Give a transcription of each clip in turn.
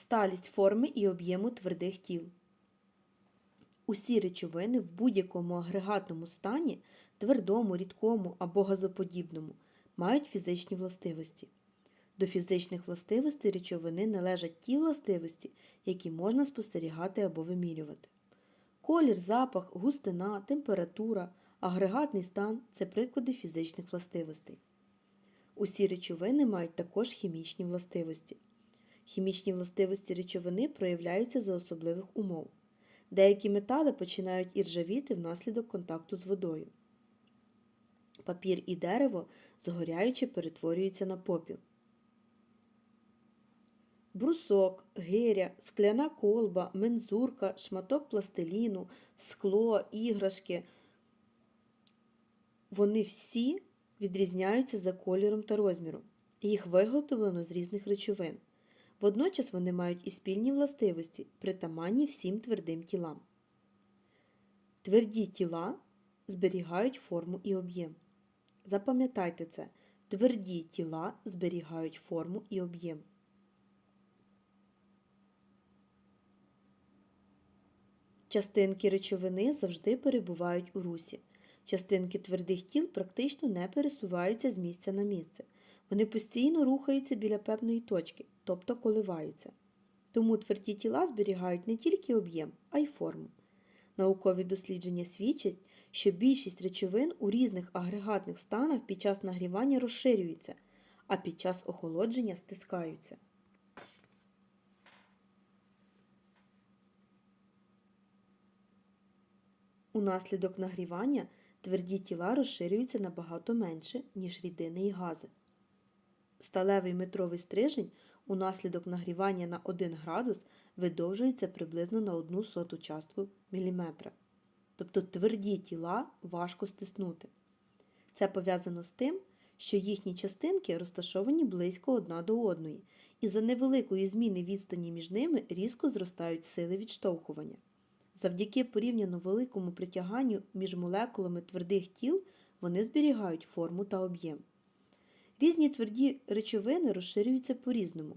сталість форми і об'єму твердих тіл. Усі речовини в будь-якому агрегатному стані, твердому, рідкому або газоподібному, мають фізичні властивості. До фізичних властивостей речовини належать ті властивості, які можна спостерігати або вимірювати. Колір, запах, густина, температура, агрегатний стан це приклади фізичних властивостей. Усі речовини мають також хімічні властивості. Хімічні властивості речовини проявляються за особливих умов. Деякі метали починають іржавіти внаслідок контакту з водою. Папір і дерево, згоряючи, перетворюються на попіл. Брусок, гиря, скляна колба, мензурка, шматок пластиліну, скло, іграшки. Вони всі відрізняються за кольором та розміром. Їх виготовлено з різних речовин. Водночас вони мають і спільні властивості, притаманні всім твердим тілам. Тверді тіла зберігають форму і об'єм. Запам'ятайте це. Тверді тіла зберігають форму і об'єм. Частинки речовини завжди перебувають у русі. Частинки твердих тіл практично не пересуваються з місця на місце. Вони постійно рухаються біля певної точки, тобто коливаються. Тому тверді тіла зберігають не тільки об'єм, а й форму. Наукові дослідження свідчать, що більшість речовин у різних агрегатних станах під час нагрівання розширюються, а під час охолодження стискаються. Унаслідок нагрівання тверді тіла розширюються набагато менше, ніж рідини і гази. Сталевий метровий стрижень унаслідок нагрівання на 1 градус видовжується приблизно на 1 соту частку міліметра. Тобто тверді тіла важко стиснути. Це пов'язано з тим, що їхні частинки розташовані близько одна до одної, і за невеликої зміни відстані між ними різко зростають сили відштовхування. Завдяки порівняно великому притяганню між молекулами твердих тіл вони зберігають форму та об'єм. Різні тверді речовини розширюються по-різному.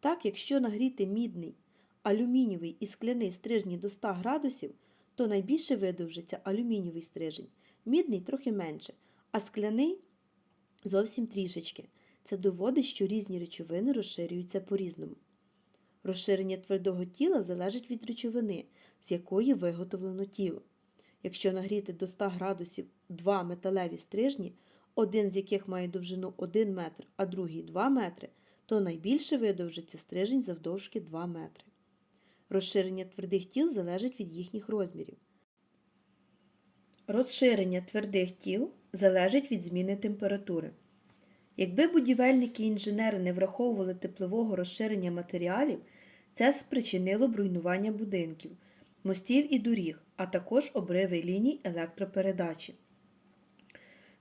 Так, якщо нагріти мідний, алюмінієвий і скляний стрижні до 100 градусів, то найбільше видовжиться алюмінієвий стрижень, мідний трохи менше, а скляний зовсім трішечки. Це доводить, що різні речовини розширюються по-різному. Розширення твердого тіла залежить від речовини, з якої виготовлено тіло. Якщо нагріти до 100 градусів два металеві стрижні, один з яких має довжину 1 метр, а другий 2 метри, то найбільше видовжиться стрижень завдовжки 2 метри. Розширення твердих тіл залежить від їхніх розмірів. Розширення твердих тіл залежить від зміни температури. Якби будівельники і інженери не враховували теплового розширення матеріалів, це спричинило б руйнування будинків, мостів і доріг, а також обриви ліній електропередачі.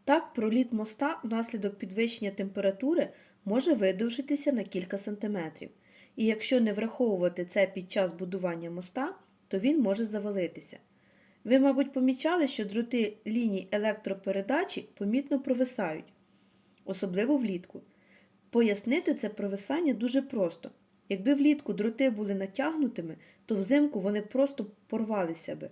Так, проліт моста внаслідок підвищення температури може видовжитися на кілька сантиметрів, і якщо не враховувати це під час будування моста, то він може завалитися. Ви, мабуть, помічали, що дроти ліній електропередачі помітно провисають, особливо влітку. Пояснити це провисання дуже просто. Якби влітку дроти були натягнутими, то взимку вони просто порвалися би.